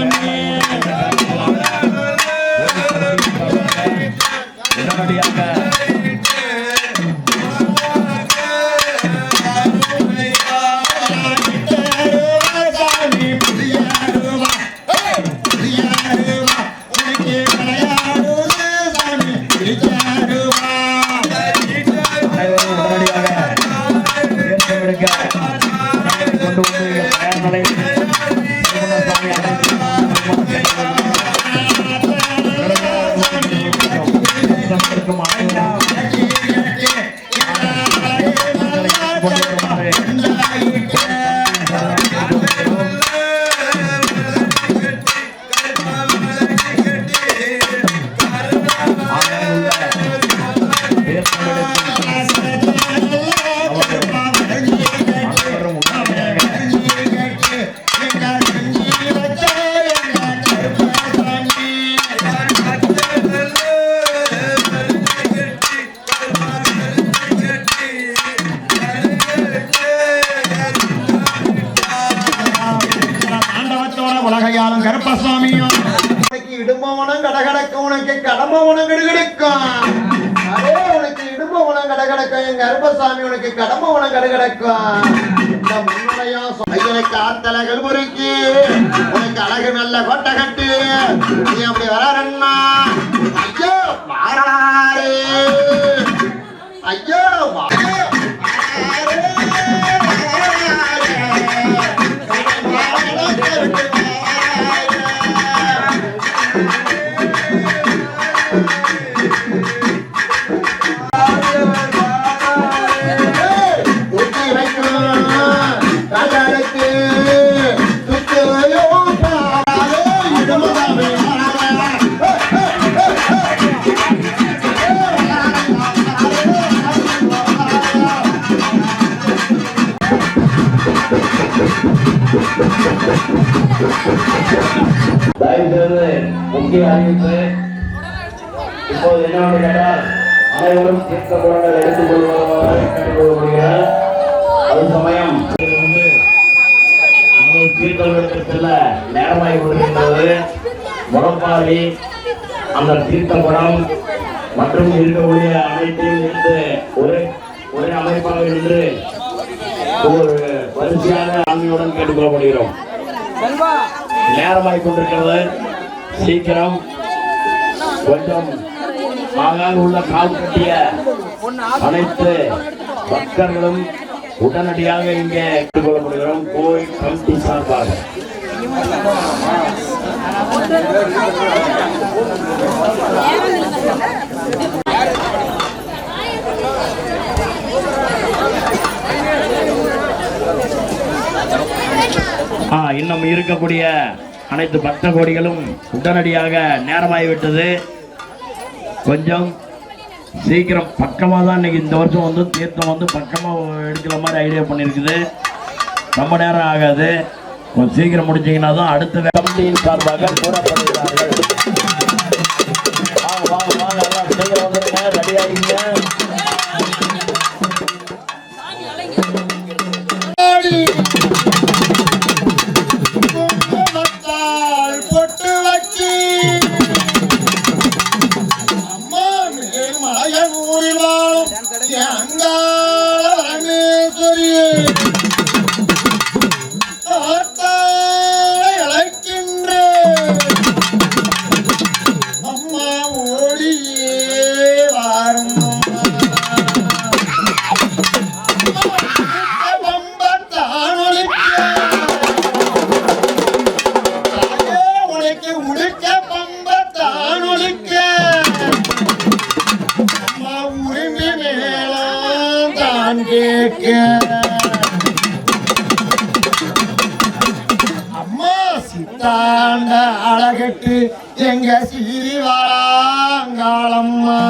உடனடியாக கடகடக்க உனக்கு கடம்பவனம் கிடுகிடுக்கும் அதே உனக்கு இடும்பவனம் கடகடக்கும் என் கருப்பசாமி உனக்கு கடம கடகடக்கும் இந்த எனக்கு ஐயனுக்கு ஆத்தலகள் முறுக்கி உனக்கு அழகு நல்ல கொட்டை கட்டு நீ அப்படி வராரண்ணா ஐயோ பாரே தயவுசெய்து முக்கிய அறிவிப்பு. இப்போது என்னவென்று கேட்டால் அனைவரும் தீர்த்த குடங்கள் எடுத்துக் கொள்வதாக கேட்டுக்கொள்ளப்படுகிறார் அது சமயம் தீர்த்தங்களுக்கு செல்ல நேரமாகி கொண்டிருக்கின்றது முடப்பாரி அந்த தீர்த்த குடம் மற்றும் இருக்கக்கூடிய அனைத்தையும் இருந்து ஒரே ஒரே அமைப்பாக இருந்து ஒரு வரிசையாக ஆண்மையுடன் கேட்டுக்கொள்ளப்படுகிறோம் நேரமாய் கொண்டிருக்கிறது சீக்கிரம் கொஞ்சம் ஆகாக உள்ள கட்டிய அனைத்து பக்தர்களும் உடனடியாக இங்கே கொள்ளப்படுகிறோம். கோயில் கமிட்டி சார்பாக. ஆ, இன்னும் இருக்கக்கூடிய அனைத்து பக்த கோடிகளும் உடனடியாக நேரமாகிவிட்டது. கொஞ்சம் சீக்கிரம் பக்கமாக தான் இன்னைக்கு இந்த வருஷம் வந்து தீர்த்தம் வந்து பக்கமாக எடுக்கிற மாதிரி ஐடியா பண்ணியிருக்குது. ரொம்ப நேரம் ஆகாது. கொஞ்சம் சீக்கிரம் முடிச்சிங்கன்னா தான் அடுத்த கமிட்டியின் சார்பாக கூறப்படுகிறார்கள். வாங்க வாங்க வாங்க சீக்கிரம் ரெடி ஆகிங்க மேலாம் கேட்க அம்மா சித்தாண்ட அழகட்டு எங்க சீரி வாழாங்காளம்மா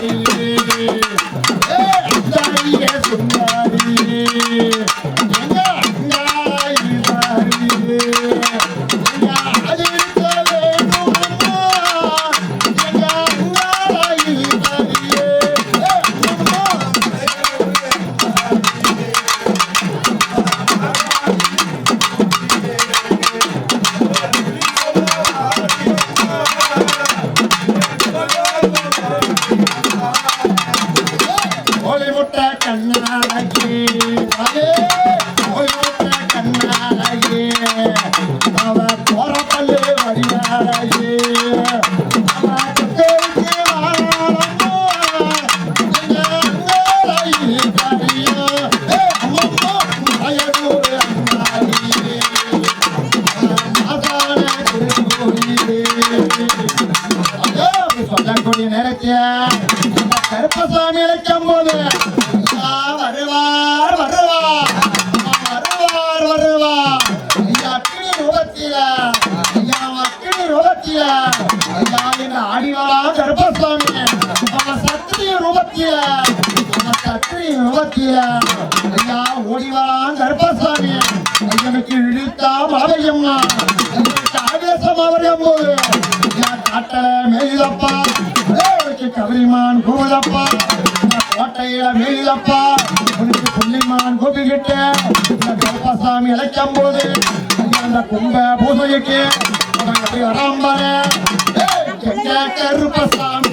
சுந்தாரி சுந்தாரிய சுந்தாரி முட்டை கண்ணாடக்கே வருவார் வருவார் வருவார். வருவார் ஐயா அக்கினி ரூபத்தில ஐயா அக்கினி ரூபத்தில. ஐயா இந்த ஆடிவாரா கருப்பசாமி? சத்திரிய ரூபத்தில சத்திரிய ரூபத்தில. ஐயா கருப்பசாமி? ஐயனுக்கு இழுத்தா மாதையம்மா ஆவேசம் அவரையும் போது ஐயா காட்டல கவரிமான் கோட்டையில மேலப்பா. உனக்கு புள்ளிமான் கூப்பிக்கிட்டு கருப்பசாமி இழைக்கும் போது அந்த கும்ப பூசைக்கு கருப்பசாமி?